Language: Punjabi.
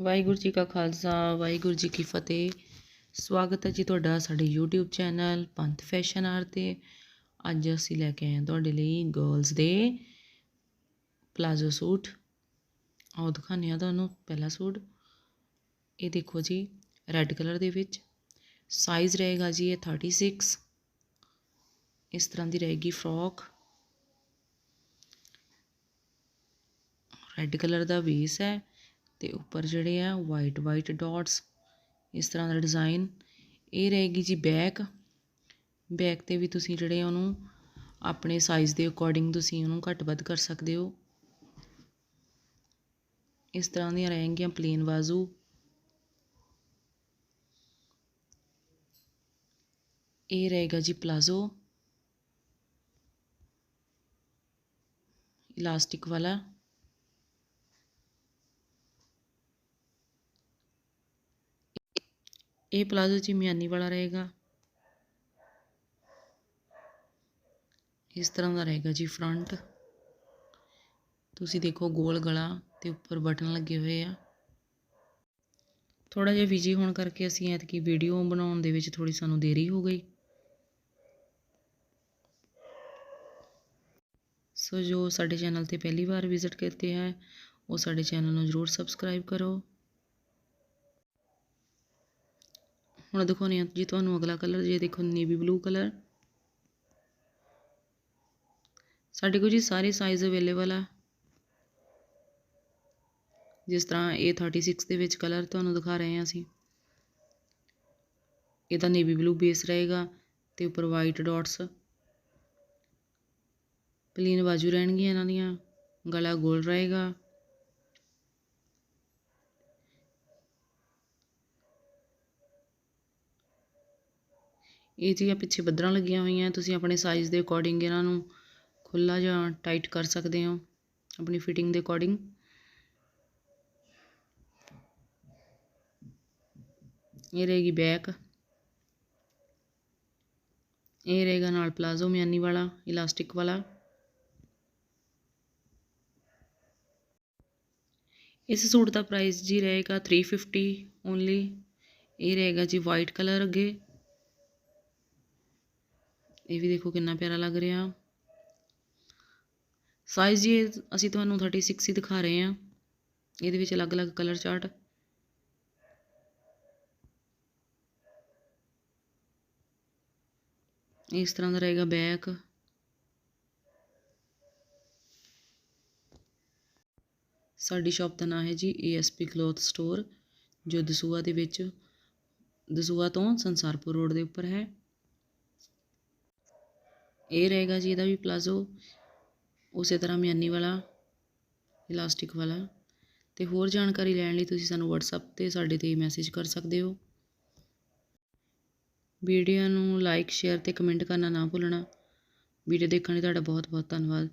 ਵਾਹਿਗੁਰੂ ਜੀ ਕਾ ਖਾਲਸਾ, ਵਾਹਿਗੁਰੂ ਜੀ ਕੀ ਫਤਿਹ। ਸਵਾਗਤ ਹੈ ਜੀ ਤੁਹਾਡਾ ਸਾਡੇ YouTube ਚੈਨਲ ਪੰਥ ਫੈਸ਼ਨ ਆਰ ਤੇ। ਅੱਜ ਅਸੀਂ ਲੈ ਕੇ ਆਏ ਹਾਂ ਤੁਹਾਡੇ ਲਈ ਗਰਲਸ ਦੇ ਪਲਾਜ਼ੋ ਸੂਟ। ਆਓ ਦਿਖਾਉਂਦੇ ਹਾਂ ਤੁਹਾਨੂੰ ਪਹਿਲਾ ਸੂਟ। ਇਹ ਦੇਖੋ ਜੀ ਰੈੱਡ ਕਲਰ ਦੇ ਵਿੱਚ। ਸਾਈਜ਼ ਰਹੇਗਾ ਜੀ ਇਹ 36 ਇਸ ਤਰ੍ਹਾਂ ਦੀ ਰਹੇਗੀ ਫਰੋਕ ਰੈੱਡ ਕਲਰ ਦਾ ਬੇਸ ਹੈ। ਤੇ ਉੱਪਰ ਜਿਹੜੇ ਆ ਵਾਈਟ ਵਾਈਟ ਡਾਟਸ ਇਸ ਤਰ੍ਹਾਂ ਦਾ ਡਿਜ਼ਾਈਨ ਇਹ ਰਹੇਗੀ ਜੀ ਬੈਕ ਬੈਕ ਤੇ ਵੀ ਤੁਸੀਂ ਜਿਹੜੇ ਉਹਨੂੰ ਆਪਣੇ ਸਾਈਜ਼ ਦੇ ਅਕੋਰਡਿੰਗ ਤੁਸੀਂ ਉਹਨੂੰ ਘੱਟ ਵੱਧ ਕਰ ਸਕਦੇ ਹੋ। ਇਸ ਤਰ੍ਹਾਂ ਦੀਆਂ ਰਹਿਣਗੀਆਂ ਪਲੇਨ ਬਾਜ਼ੂ ਇਹ ਰਹੇਗਾ ਜੀ ਪਲਾਜ਼ੋ ਇਲਾਸਟਿਕ ਵਾਲਾ। ਇਹ ਪਲਾਜ਼ੋ ਜੀ ਮਿਆਨੀ ਵਾਲਾ ਰਹੇਗਾ। ਇਸ ਤਰ੍ਹਾਂ ਦਾ ਰਹੇਗਾ ਜੀ ਫਰੰਟ ਤੁਸੀਂ ਦੇਖੋ ਗੋਲ ਗਲਾ ਤੇ ਉੱਪਰ ਬਟਨ ਲੱਗੇ ਹੋਏ ਆ। ਥੋੜਾ ਜਿਹਾ ਬਿਜ਼ੀ ਹੋਣ ਕਰਕੇ ਅਸੀਂ ਐਤਕੀ ਵੀਡੀਓ ਬਣਾਉਣ ਦੇ ਵਿੱਚ ਥੋੜੀ ਸਾਨੂੰ ਦੇਰੀ ਹੋ ਗਈ। ਸੋ ਜੋ ਸਾਡੇ ਚੈਨਲ ਤੇ ਪਹਿਲੀ ਵਾਰ ਵਿਜ਼ਿਟ ਕਰਤੇ ਹੈ, ਉਹ ਸਾਡੇ ਚੈਨਲ ਨੂੰ ਜ਼ਰੂਰ ਸਬਸਕ੍ਰਾਈਬ ਕਰੋ। ਹੁਣ ਦਿਖਾਉਂਦੇ ਹਾਂ ਜੀ ਤੁਹਾਨੂੰ ਅਗਲਾ ਕਲਰ ਜੇ ਦੇਖੋ ਨੇਵੀ ਬਲੂ ਕਲਰ ਸਾਡੇ ਕੋਲ ਜੀ ਸਾਰੇ ਸਾਈਜ਼ ਅਵੇਲੇਬਲ ਆ। ਜਿਸ ਤਰ੍ਹਾਂ ਇਹ 36 ਦੇ ਵਿੱਚ ਕਲਰ ਤੁਹਾਨੂੰ ਦਿਖਾ ਰਹੇ ਹਾਂ ਅਸੀਂ। ਇਹਦਾ ਨੇਵੀ ਬਲੂ ਬੇਸ ਰਹੇਗਾ ਤੇ ਉੱਪਰ ਵਾਈਟ ਡਾਟਸ ਪਲੀਨ ਬਾਜੂ ਰਹਿਣਗੀਆਂ ਇਹਨਾਂ ਦੀਆਂ, ਗਲਾ ਗੋਲ ਰਹੇਗਾ। ਇਹ ਜਿਹੜੀਆਂ ਪਿੱਛੇ ਬੱਦਰਾਂ ਲੱਗੀਆਂ ਹੋਈਆਂ, ਤੁਸੀਂ ਆਪਣੇ ਸਾਈਜ਼ ਦੇ ਅਕੋਰਡਿੰਗ ਇਹਨਾਂ ਨੂੰ ਖੁੱਲਾ ਜਾਂ ਟਾਈਟ ਕਰ ਸਕਦੇ ਹੋ, ਆਪਣੀ ਫਿਟਿੰਗ ਦੇ ਅਕੋਰਡਿੰਗ ਇਹ ਰਹੇਗੀ ਬੈਕ ਇਹ ਰਹੇਗਾ ਨਾਲ ਪਲਾਜ਼ੋ ਮਿਆਨੀ ਵਾਲਾ ਇਲਾਸਟਿਕ ਵਾਲਾ। ਇਸ ਸੂਟ ਦਾ ਪ੍ਰਾਈਸ ਜੀ ਰਹੇਗਾ 350 ਓਨਲੀ ਇਹ ਰਹੇਗਾ ਜੀ ਵਾਈਟ ਕਲਰ ਅੱਗੇ। ਇਹ ਵੀ ਦੇਖੋ ਕਿੰਨਾ ਪਿਆਰਾ ਲੱਗ ਰਿਹਾ। ਸਾਈਜ਼ ਜੀ, ਅਸੀਂ ਤੁਹਾਨੂੰ 36 ਹੀ ਦਿਖਾ ਰਹੇ ਹਾਂ। ਇਹਦੇ ਵਿੱਚ ਅਲੱਗ-ਅਲੱਗ ਕਲਰ ਚਾਰਟ ਇਸ ਤਰ੍ਹਾਂ ਦਾ ਰਹੇਗਾ ਬੈਕ ਸਾਡੀ ਸ਼ਾਪ ਦਾ ਨਾਮ ਹੈ ਜੀ ਏਐਸਪੀ ਕਲੋਥ ਸਟੋਰ ਜੋ ਦਸੂਆ ਦੇ ਵਿੱਚ ਦਸੂਆ ਤੋਂ ਸੰਸਾਰਪੁਰ ਰੋਡ ਦੇ ਉੱਪਰ ਹੈ। ਇਹ ਰਹੇਗਾ ਜੀ ਇਹਦਾ ਵੀ ਪਲਾਜ਼ੋ, ਉਸੇ ਤਰ੍ਹਾਂ ਮਿਆਨੀ ਵਾਲਾ, ਇਲਾਸਟਿਕ ਵਾਲਾ। ਤੇ ਹੋਰ ਜਾਣਕਾਰੀ ਲੈਣ ਲਈ ਤੁਸੀਂ ਸਾਨੂੰ WhatsApp ਤੇ ਸਾਡੇ ਤੇ ਮੈਸੇਜ ਕਰ ਸਕਦੇ ਹੋ। ਵੀਡੀਓ ਨੂੰ ਲਾਈਕ ਸ਼ੇਅਰ ਤੇ ਕਮੈਂਟ ਕਰਨਾ ਨਾ ਭੁੱਲਣਾ। ਵੀਡੀਓ ਦੇਖਣ ਲਈ ਤੁਹਾਡਾ ਬਹੁਤ ਬਹੁਤ ਧੰਨਵਾਦ।